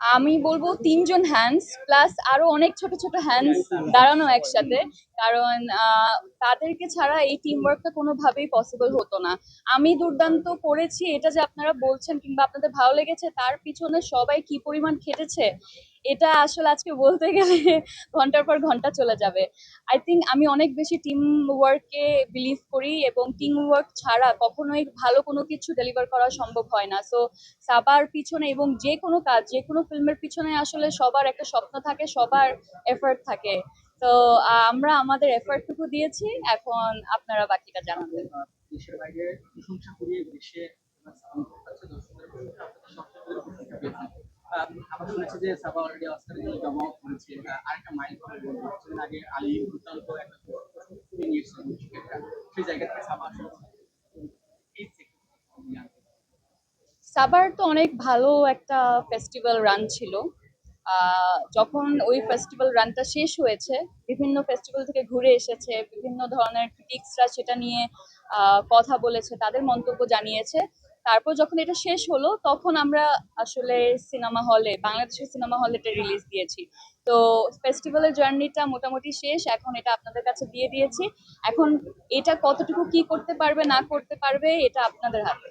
আমি বলব তিনজন হ্যান্ডস প্লাস আরও অনেক ছোট ছোট হ্যান্ডস দাঁড়ানো একসাথে। কারণ তাদেরকে ছাড়া এই টিম ওয়ার্কটা কোনোভাবেই পসিবল হতো না। আমি দুর্দান্ত করেছি, এটা যে আপনারা বলছেন কিংবা আপনাদের ভালো লেগেছে, তার পিছনে সবাই কি পরিমাণ খেটেছে এটা আসলে আজকে বলতে গেলে ঘণ্টার পর ঘণ্টা চলে যাবে। আই থিঙ্ক আমি অনেক বেশি টিম ওয়ার্কে বিলিভ করি এবং টিম ওয়ার্ক ছাড়া কখনোই ভালো কোনো কিছু ডেলিভার করা সম্ভব হয় না। সো সাবার পিছনে এবং যে কোনো কাজ, যে কোনো ফিল্মের পিছনে আসলে সবার একটা স্বপ্ন থাকে, সবার এফার্ট থাকে। তো আমরা আমাদের এফার্টটুকু দিয়েছি, এখন আপনারা বাকিটা জানাবেন দেশের বাইরে প্রশংসা দেশে শুনেছি যে সাবা অলরেডি জন্য জমা করেছে। আরেকটা মাইল আগে আলী একটা সেই জায়গা থেকে সাবা সাবার তো অনেক ভালো একটা ফেস্টিভ্যাল রান ছিল। যখন ওই ফেস্টিভ্যাল রানটা শেষ হয়েছে, বিভিন্ন ফেস্টিভ্যাল থেকে ঘুরে এসেছে, বিভিন্ন ধরনের ক্রিটিক্সরা সেটা নিয়ে কথা বলেছে, তাদের মন্তব্য জানিয়েছে। তারপর যখন এটা শেষ হলো, তখন আমরা আসলে সিনেমা হলে, বাংলাদেশের সিনেমা হলে এটা রিলিজ দিয়েছি। তো ফেস্টিভ্যালের জার্নিটা মোটামুটি শেষ, এখন এটা আপনাদের কাছে দিয়ে দিয়েছি। এখন এটা কতটুকু কি করতে পারবে, না করতে পারবে, এটা আপনাদের হাতে।